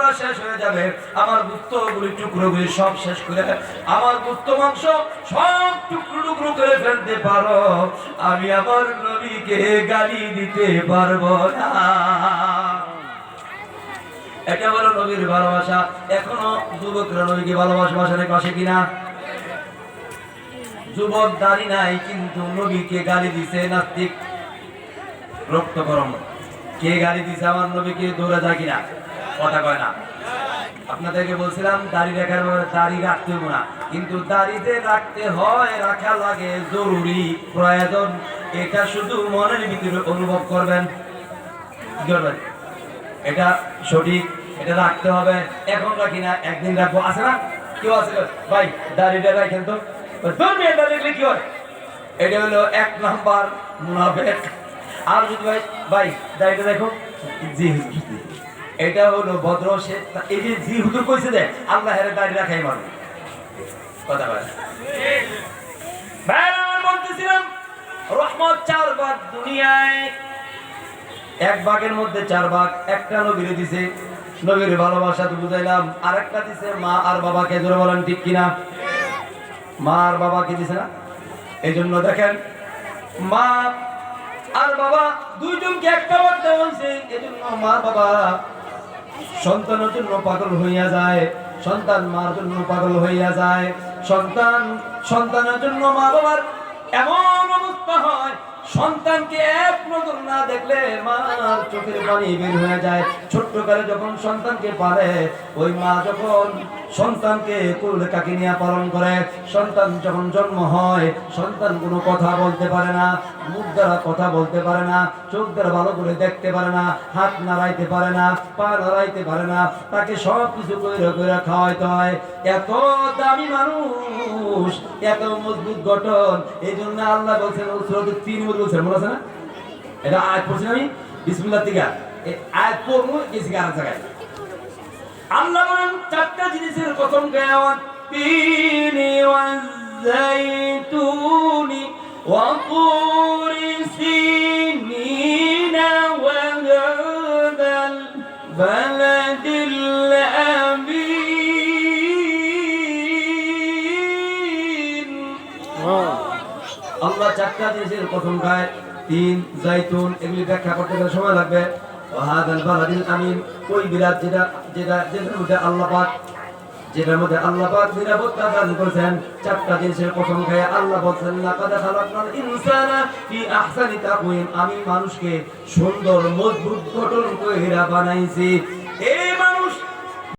চামড়া শেষ হয়ে যাবে। আমার গুপ্তগুলি টুকরোগুলি সব শেষ করে আমার গুপ্ত মাংস সব টুকরো টুকরো করে ফেলতে পারো। আমি আমার নবীকে গালি দিতে পারব না। এটা হলো নবীর ভালোবাসা। এখনও যুবকরা নবীকে ভালোবাসা বাসারে পাশে কিনা? যুবক দাঁড়ি নাই, কিন্তু নবীকে গালি দিছে নাস্তিক। রক্ত গরম। কে গালি দিছে? আমার নবীকে দৌড়া যায় কিনা? কথা কয় না। আপনাদেরকে বলছিলাম, দাড়ি রাখার দাড়ি রাখতে হবে না। কিন্তু দাড়িতে রাখতে হয়, রাখা লাগে জরুরি, প্রয়োজন। এটা শুধু মনের ভিতরে অনুভব করবেন। এটা সঠিক, এটা রাখতে হবে। এখন রাখি না, একদিন রাখব। আছে না? কেউ আছে? ভাই, দাড়িটা রাখেন তো। ধর্মীয় দাড়ি রাখলে কি হয়? এটা হলো এক নাম্বার মুনাফেক। আর যদি ভাই ভাই, দাড়িটা দেখো। জি। এটা হলো ভদ্র সে এই যে জি হুজুর কইছে যে, আল্লাহ হেরে দাড়ি রাখাই মারবে। কথা বলে। বলতেছিলাম, রহমত চার বার দুনিয়ায়, এক বাঘের মধ্যে চার বাঘ একটা নবীরে দিছে, নবীর ভালোবাসা তো বুঝাইলাম। আর একটা দিছে, মা আর বাবাকে, জোরে বলেন ঠিক কিনা? মা আর বাবাকে দিছে না? এই জন্য দেখেন, মা আর বাবা দুইজনকে একটা বার দেওয়া হয়েছে এই জন্য মা বাবা সন্তানের জন্য পাগল হইয়া যায়, সন্তান মার জন্য পাগল হইয়া যায়। সন্তান, সন্তানের জন্য মা বাবার এমন অবস্থা হয়, সন্তানকে চোখ দ্বারা ভালো করে দেখতে পারে না, হাত নাড়াইতে পারে না, পা নাড়াইতে পারে না, তাকে সব কিছু করে করে খাওয়াইতে হয়। এত দামি মানুষ, এত মজবুত গঠন এই জন্য আল্লাহ বলছেন তিন বলছেন মনে না? এটা আয়াত পড়ছি আমি বিসমিল্লাহ থেকে এই আয়াত পড়বো গেছি আর জায়গায় আল্লাহ বলেন চারটা জিনিসের প্রথম কেয়ামত তিনি والزيتون وطور سينين وهذا البلد الأمين আল্লাহ চারটা জিনিসের প্রথম গায়ে তিন, জাইতুন, এগুলি ব্যাখ্যা করতে গেলে সময় লাগবে। ওই বিরাট যেটা যেটা মধ্যে আল্লাহ পাক চারটা জিনিসের প্রথম আল্লাহ আমি মানুষকে সুন্দর, মজবুত, গঠন কইরা বানাইছি।